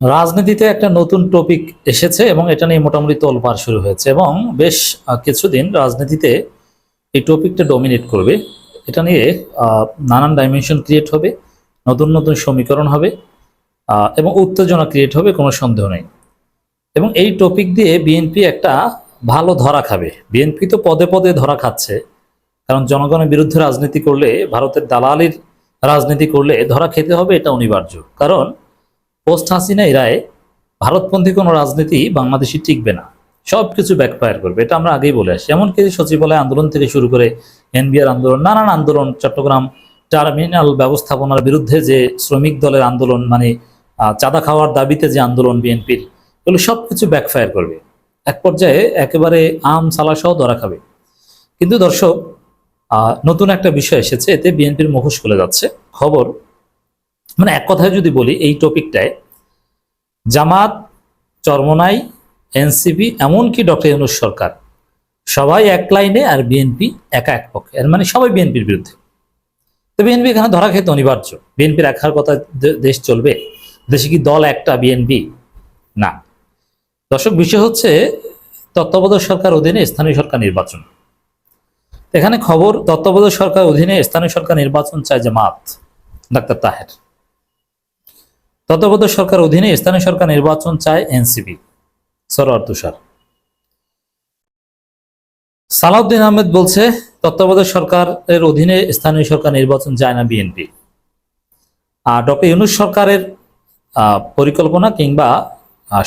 রাজনীতিতে একটা নতুন টপিক এসেছে এবং এটা নিয়ে মোটামুটি তোলপাড় শুরু হয়েছে এবং বেশ কিছুদিন রাজনীতিতে এই টপিকটা ডমিনেট করবে। এটা নিয়ে নানান ডাইমেনশন ক্রিয়েট হবে, নতুন নতুন সমীকরণ হবে এবং উত্তেজনা ক্রিয়েট হবে, কোনো সন্দেহ নেই। এবং এই টপিক দিয়ে বিএনপি একটা ভালো ধরা খাবে। বিএনপি তো পদে পদে ধরা খাচ্ছে, কারণ জনগণের বিরুদ্ধে রাজনীতি করলে, ভারতের দালালির রাজনীতি করলে ধরা খেতে হবে এটা অনিবার্য। কারণ পোস্ট হাসিনা এরায় ভারতপন্থী কোনো রাজনীতি বাংলাদেশে টিকবে না। সব কিছু ব্যাকফায়ার করবে। এটা আমরা আগেই বলে আসি। এমনকি সচিবালয় আন্দোলন থেকে শুরু করে এনবিআর আন্দোলন, নানান আন্দোলন, চট্টগ্রাম টার্মিনাল ব্যবস্থাপনার বিরুদ্ধে যে শ্রমিক দলের আন্দোলন মানে চাঁদা খাওয়ার দাবিতে যে আন্দোলন বিএনপির, এগুলো সব কিছু ব্যাকফায়ার করবে। এক পর্যায়ে একেবারে আম সালাসহ ধরা খাবে। কিন্তু দর্শক নতুন একটা বিষয় এসেছে। এতে বিএনপির মুখোশ খুলে যাচ্ছে। খবর মানে এক কথায় যদি বলি, এই টপিকটায় জামাত, চরমনাই, এনসিপি, এমনকি ডক্টর ইউনুস সরকার। সবাই এক লাইনে আর বিএনপি একা এক পক্ষে। এর মানে সবাই বিএনপির বিরুদ্ধে। তো বিএনপি এখানে ধরা খেতে অনিবার্য। বিএনপির একার কথা দেশ চলবে। দেশে কি দল একটা বিএনপি? না। দর্শক, বিষয় হচ্ছে তত্ত্বাবধায়ক সরকার অধীনে স্থানীয় সরকার নির্বাচন। এখানে খবর, তত্ত্বাবধায়ক সরকার অধীনে স্থানীয় সরকার নির্বাচন চায় জামাত, ডাক্তার তাহের। তত্ত্বাবধায়ক সরকার অধীনে স্থানীয় সরকার নির্বাচন চায় এনসিপি। সরোয়ার তুষার। সালাউদ্দিন আহমেদ বলছে, তত্ত্বাবধায়ক সরকারের অধীনে স্থানীয় সরকার নির্বাচন চায় না বিএনপি। আর ডক্টর ইউনুস সরকারের পরিকল্পনা কিংবা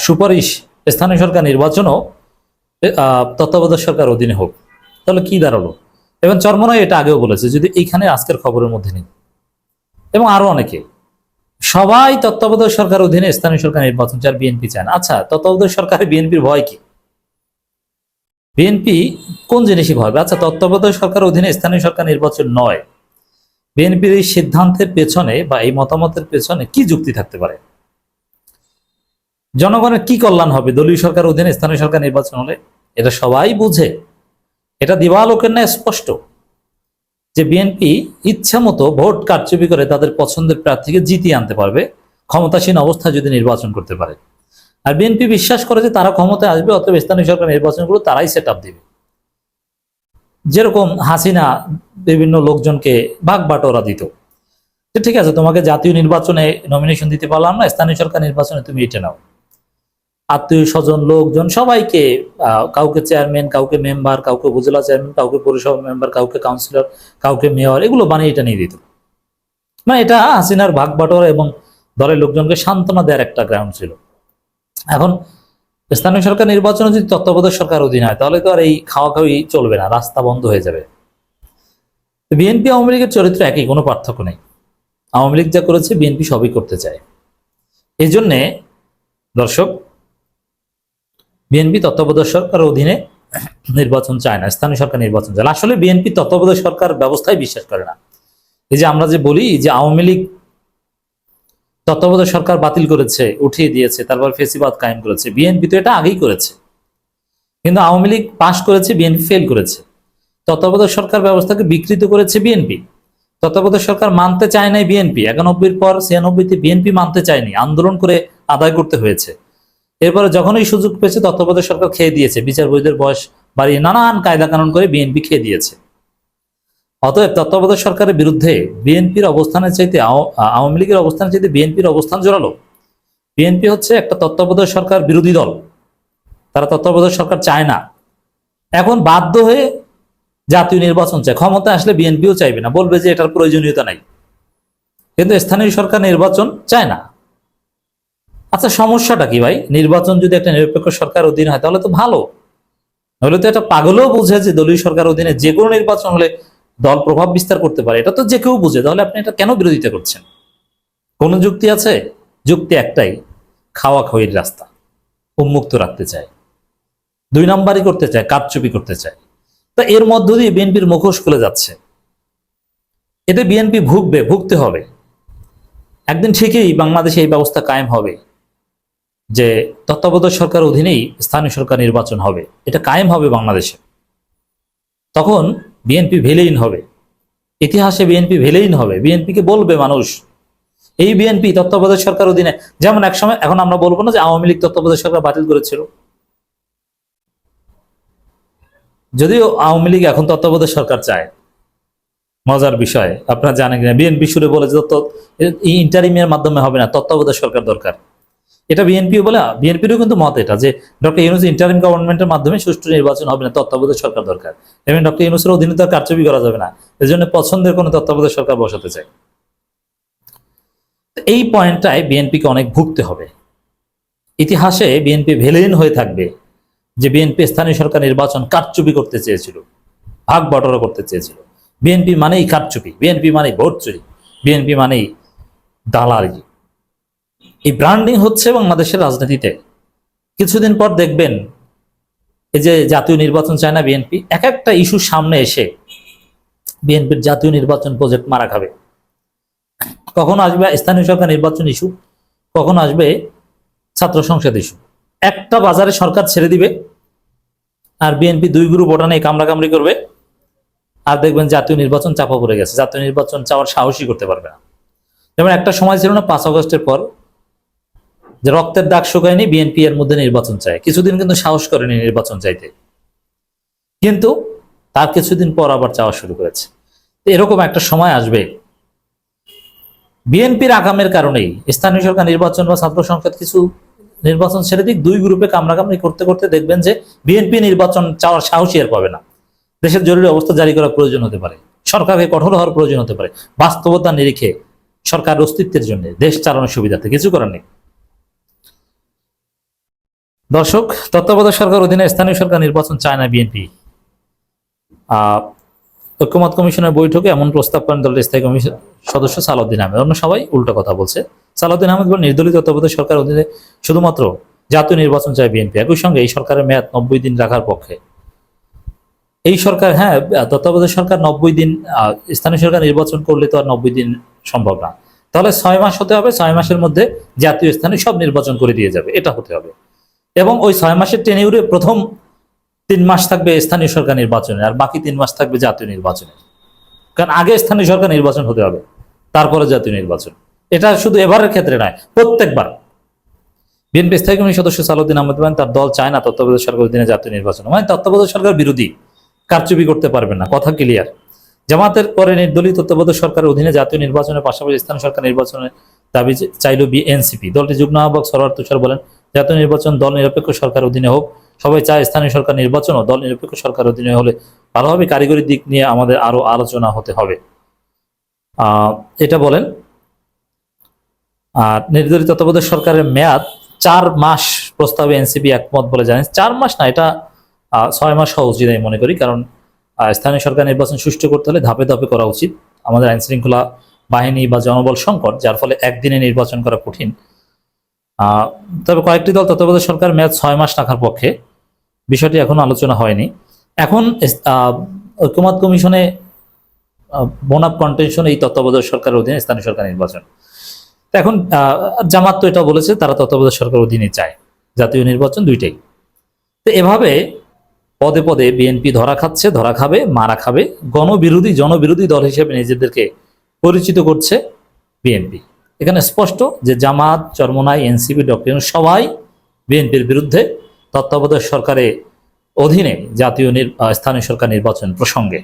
সুপারিশ স্থানীয় সরকার নির্বাচনও তত্ত্বাবধায়ক সরকার অধীনে হোক। তাহলে কি দাঁড়াল? এবং চর্মনায় এটা আগেও বলেছে, যদি এইখানে আজকের খবরের মধ্যে নেই। এবং আরও অনেকে। সবাই তত্ত্বাবধায়ক সরকার অধীনে স্থানীয় সরকার নির্বাচন চায় বিএনপি চান। আচ্ছা তত্ত্বাবধায়ক সরকারে বিএনপির ভয় কি? বিএনপি কোন জিনিসই ভয়? আচ্ছা তত্ত্বাবধায়ক সরকার অধীনে স্থানীয় সরকার নির্বাচন নয়। বিএনপির এই সিদ্ধান্তের পেছনে বা এই মতামতের পেছনে কি যুক্তি থাকতে পারে? জনগণের কি কল্যাণ হবে? দলীয় সরকার অধীনে স্থানীয় সরকার নির্বাচন হলে? এটা সবাই বুঝে। এটা দিবালোকের ন্যায় স্পষ্ট। যে বিএনপি ইচ্ছা মতো ভোট কারচুপি করে তাদের পছন্দের প্রার্থীকে জিতিয়ে আনতে পারবে, ক্ষমতাসীন অবস্থায় যদি নির্বাচন করতে পারে। আর বিএনপি বিশ্বাস করে যে তারা ক্ষমতায় আসবে, অথবা স্থানীয় সরকার নির্বাচনগুলো তারাই সেট আপ দিবে। যেরকম হাসিনা বিভিন্ন লোকজনকে ভাগ বাটোরা দিত। ঠিক আছে, তোমাকে জাতীয় নির্বাচনে নমিনেশন দিতে পারলাম না, স্থানীয় সরকার নির্বাচনে তুমি এটা নাও। আত্মীয় স্বজন, লোকজন, সবাইকে কাউকে চেয়ারম্যান কাউকে মেম্বার কাউকে উপজেলা চেয়ারম্যান কাউকে পৌরসভা মেম্বার কাউকে কাউন্সিলর কাউকে মেয়র এগুলো বানিয়ে এটা নিয়ে দিত। মানে এটা হাসিনার ভাগ বাটোয়ারা এবং দলের লোকজনকে সান্ত্বনা দেওয়ার একটা গ্রাউন্ড ছিল। এখন স্থানীয় সরকার নির্বাচনে যদি তত্ত্বাবধায়ক সরকার অধীন হয়, তাহলে তো আর এই খাওয়া খাওয়াই চলবে না, রাস্তা বন্ধ হয়ে যাবে। বিএনপি, আওয়ামী লীগের চরিত্র একই, কোনো পার্থক্য নেই। আওয়ামী লীগ যা করেছে, বিএনপি সবই করতে চায়। এই জন্যে দর্শক বিএনপি তত্ত্বাবধায়ক সরকার অধীনে নির্বাচন চায় না, স্থানীয় সরকার নির্বাচন চায়। আসলে বিএনপি তত্ত্বাবধায়ক সরকার ব্যবস্থায় বিশ্বাস করে না। এই যে আমরা যে বলি যে আওয়ামী লীগ তত্ত্বাবধায়ক সরকার বাতিল করেছে, উঠিয়ে দিয়েছে, তারপর ফেসিবাদ কায়েম করেছে, বিএনপি তো এটা আগেই করেছে। কিন্তু আওয়ামী লীগ পাশ করেছে, বিএনপি ফেল করেছে। তত্ত্বাবধায়ক সরকার ব্যবস্থাকে বিকৃত করেছে বিএনপি। তত্ত্বাবধায়ক সরকার মানতে চায় নাই বিএনপি। একানব্বইয়ের পর ছিয়ানব্বইতে বিএনপি মানতে চায়নি। আন্দোলন করে আদায় করতে হয়েছে। এরপরে যখনই সুযোগ পেয়েছে তত্ত্বাবধায়ক সরকার খেয়ে দিয়েছে। বিচার বৈধের বয়স বাড়িয়ে নানান কায়দা কানুন করে বিএনপি খেয়ে দিয়েছে। অতএব তত্ত্বাবধায়ক সরকারের বিরুদ্ধে বিএনপির অবস্থানের চাইতে আওয়ামী লীগের অবস্থানের চাইতে বিএনপির অবস্থান জোরালো। বিএনপি হচ্ছে একটা তত্ত্বাবধায়ক সরকার বিরোধী দল। তারা তত্ত্বাবধায়ক সরকার চায় না। এখন বাধ্য হয়ে জাতীয় নির্বাচন চায়। ক্ষমতা আসলে বিএনপিও চাইবে না। বলবে যে এটার প্রয়োজনীয়তা নাই। কিন্তু স্থানীয় সরকার নির্বাচন চায় না। আচ্ছা সমস্যাটা কি ভাই? নির্বাচন যদি একটা নিরপেক্ষ সরকার অধীন হয়, তাহলে তো ভালো। নইলে তো এটা পাগলেও বুঝে যে দলীয় সরকার অধীনে যে কোনো নির্বাচন হলে দল প্রভাব বিস্তার করতে পারে। এটা তো যে কেউ বুঝে। তাহলে আপনি এটা কেন বিরোধিতা করছেন? কোনো যুক্তি আছে? যুক্তি একটাই, খাওয়া খাওয়ির রাস্তা। উন্মুক্ত রাখতে চায়। দুই নাম্বারই করতে চায়, কারচুপি করতে চায়। তা এর মধ্য দিয়ে বিএনপির মুখোশ খুলে যাচ্ছে। এতে বিএনপি ভুগবে, ভুগতে হবে। একদিন ঠিকই বাংলাদেশে এই ব্যবস্থা কায়েম হবে। যে তত্ত্বাবধায়ক সরকার অধীনেই স্থানীয় সরকার নির্বাচন হবে। এটা কায়েম হবে বাংলাদেশে। তখন বিএনপি ভেলেইন হবে। ইতিহাসে বিএনপি ভেলেইন হবে। বিএনপিকে বলবে মানুষ, এই বিএনপি তত্ত্বাবধায়ক সরকার অধীনে যেমন একসময়, এখন আমরা বলব না যে আওয়ামী লীগ তত্ত্বাবধায়ক সরকার বাতিল করেছিল। যদিও আওয়ামী লীগ এখন তত্ত্বাবধায়ক সরকার চায়। মজার বিষয়, আপনারা জানেন কিনা? বিএনপি সুরে বলে যে ইন্টারিমের মাধ্যমে হবে না, তত্ত্বাবধায়ক সরকার দরকার। এটা বিএনপি বলে বিএনপিরও কিন্তু মত এটা যে ডক্টর ইউনুস ইন্টারিম গভর্নমেন্টের মাধ্যমে সুষ্ঠু নির্বাচন হবে না, তত্ত্বাবধায়ক সরকার দরকার। এবং ডক্টর ইউনুসের অধীনে তার কারচুপি করা যাবে না। এই জন্য পছন্দের কোনো তত্ত্বাবধায়ক সরকার বসাতে চায় এই পয়েন্টটায় বিএনপিকে অনেক ভুগতে হবে। ইতিহাসে বিএনপি ভেলেন হয়ে থাকবে যে বিএনপি স্থানীয় সরকার নির্বাচন কারচুপি করতে চেয়েছিল, ভাগ বটরা করতে চেয়েছিল। বিএনপি মানেই কারচুপি বিএনপি মানেই ভোট চুরি বিএনপি মানেই দালালি। এই ব্র্যান্ডিং হচ্ছে বাংলাদেশের রাজনীতিতে। কিছুদিন পর দেখবেন, এই যে জাতীয় নির্বাচন চায় না বিএনপি, এক একটা ইস্যু সামনে এসে বিএনপির জাতীয় নির্বাচন প্রজেক্ট মারা খাবে। কখন আসবে স্থানীয় সরকার নির্বাচন ইস্যু কখন আসবে ছাত্র সংসদ ইস্যু একটা বাজারে সরকার ছেড়ে দিবে আর বিএনপি দুই গ্রুপ ওটা নিয়ে কামড়াকামড়ি করবে আর দেখবেন জাতীয় নির্বাচন চাপা পড়ে গেছে। জাতীয় নির্বাচন চাওয়ার সাহসই করতে পারবে না। যেমন একটা সময় ছিল না, পাঁচ আগস্টের পর যে রক্তের দাগ শুকায়নি বিএনপি এর মধ্যে নির্বাচন চায়। কিছুদিন কিন্তু সাহস করেনি নির্বাচন চাইতে। কিন্তু তার কিছুদিন পর আবার চাওয়া শুরু করেছে। এরকম একটা সময় আসবে। বিএনপির আগামের কারণেই স্থানীয় সরকার নির্বাচন বা ছাত্র সংসদ কিছু নির্বাচন ছেড়ে দিক, দুই গ্রুপে কামড়াকামড়ি করতে করতে দেখবেন যে বিএনপি নির্বাচন চাওয়ার সাহসী আর পাবে না। দেশের জরুরি অবস্থা জারি করার প্রয়োজন হতে পারে। সরকারকে কঠোর হওয়ার প্রয়োজন হতে পারে। বাস্তবতা নিরিখে সরকার অস্তিত্বের জন্য দেশ চালানোর সুবিধাতে কিছু করার নেই। দর্শক, তত্ত্বাবধায়ক সরকার অধীনে স্থানীয় সরকার নির্বাচন চায় না বিএনপি। ঐক্যমত কমিশনের বৈঠকে এমন প্রস্তাব করেন দলের স্থায়ী কমিশন সদস্য সালাউদ্দিন আহমেদ। অন্য সবাই উল্টো কথা বলছে। সালাউদ্দিন আহমেদ বলেন, নির্দলীয় তত্ত্বাবধায়ক সরকার অধীনে শুধুমাত্র জাতীয় নির্বাচন চায় বিএনপি। একই সঙ্গে এই সরকারের মেয়াদ নব্বই দিন রাখার পক্ষে। এই সরকার হ্যাঁ তত্ত্বাবধায়ক সরকার নব্বই দিন স্থানীয় সরকার নির্বাচন করলে তো আর নব্বই দিন সম্ভব না। তাহলে ছয় মাস হতে হবে, ছয় মাসের মধ্যে জাতীয় স্থানে সব নির্বাচন করে দিয়ে যাবে। এটা হতে হবে। এবং ওই ছয় মাসের টেনিউরে প্রথম তিন মাস থাকবে স্থানীয় সরকার নির্বাচনের আর বাকি তিন মাস থাকবে জাতীয় নির্বাচনের কারণ আগে স্থানীয় সরকার নির্বাচন হতে হবে, তারপরে জাতীয় নির্বাচন। এটা শুধু এবারের ক্ষেত্রে নয়, প্রত্যেকবার। বিএনপি স্থায়ী কমিটির সদস্য সালাউদ্দিন আহমেদ বলেন, তার দল চায় না তত্ত্বাবধায়ক সরকার অধীনে জাতীয় নির্বাচন। মানে তত্ত্বাবধায়ক সরকার বিরোধী, কারচুপি করতে পারবে না, কথা ক্লিয়ার জামাতের পরে নির্দলীয় তত্ত্বাবধায়ক সরকারের অধীনে জাতীয় নির্বাচনের পাশাপাশি স্থানীয় সরকার নির্বাচনের দাবি চাইল বিএনসিপি। দলটি যুগ্ম আহ্বায়ক সরোয়ার তুষার বলেন জাতীয় নির্বাচন দল নিরপেক্ষ সরকার অধীনে হোক, সবাই চায় স্থানীয় সরকার নির্বাচন ও দল নিরপেক্ষ সরকার অধীনে হলে ভালো হবে কারিগরি দিক নিয়ে আমাদের আরও আলোচনা হতে হবে। এটা বলেন। আর নির্ধারিত তত্ত্বাবধায়ক সরকারের মেয়াদ চার মাস প্রস্তাবে এনসিপি একমত বলে জানেন চার মাস না, এটা ছয় মাস হওয়া উচিত আমি মনে করি, কারণ স্থানীয় সরকার নির্বাচন সুষ্ঠু করতে হলে ধাপে ধাপে করা উচিত। আমাদের আইন শৃঙ্খলা বাহিনী বা জনবল সংকট, যার ফলে একদিনে নির্বাচন করা কঠিন। তবে কয়েকটি দল তত্ত্বাবধায়ক সরকার মেয়াদ ছয় মাস রাখার পক্ষে। বিষয়টি এখনও আলোচনা হয়নি। এখন ঐক্যমত কমিশনে বোনাপ কন্টেনশন এই তত্ত্বাবধায়ক সরকারের অধীনে স্থানীয় সরকার নির্বাচন। এখন জামাত তো এটা বলেছে, তারা তত্ত্বাবধায়ক সরকার অধীনে চায়। জাতীয় নির্বাচন দুইটাই। তো এভাবে পদে পদে বিএনপি ধরা খাচ্ছে, ধরা খাবে, মারা খাবে। গণবিরোধী, জনবিরোধী দল হিসেবে নিজেদেরকে পরিচিত করছে বিএনপি। এখানে স্পষ্ট যে জামাত চরমনায় এনসিপি ডক্টর সবাই বিএনপির বিরুদ্ধে তত্ত্বাবধায়ক সরকারের অধীনে জাতীয় স্থানীয় সরকার নির্বাচন প্রসঙ্গে।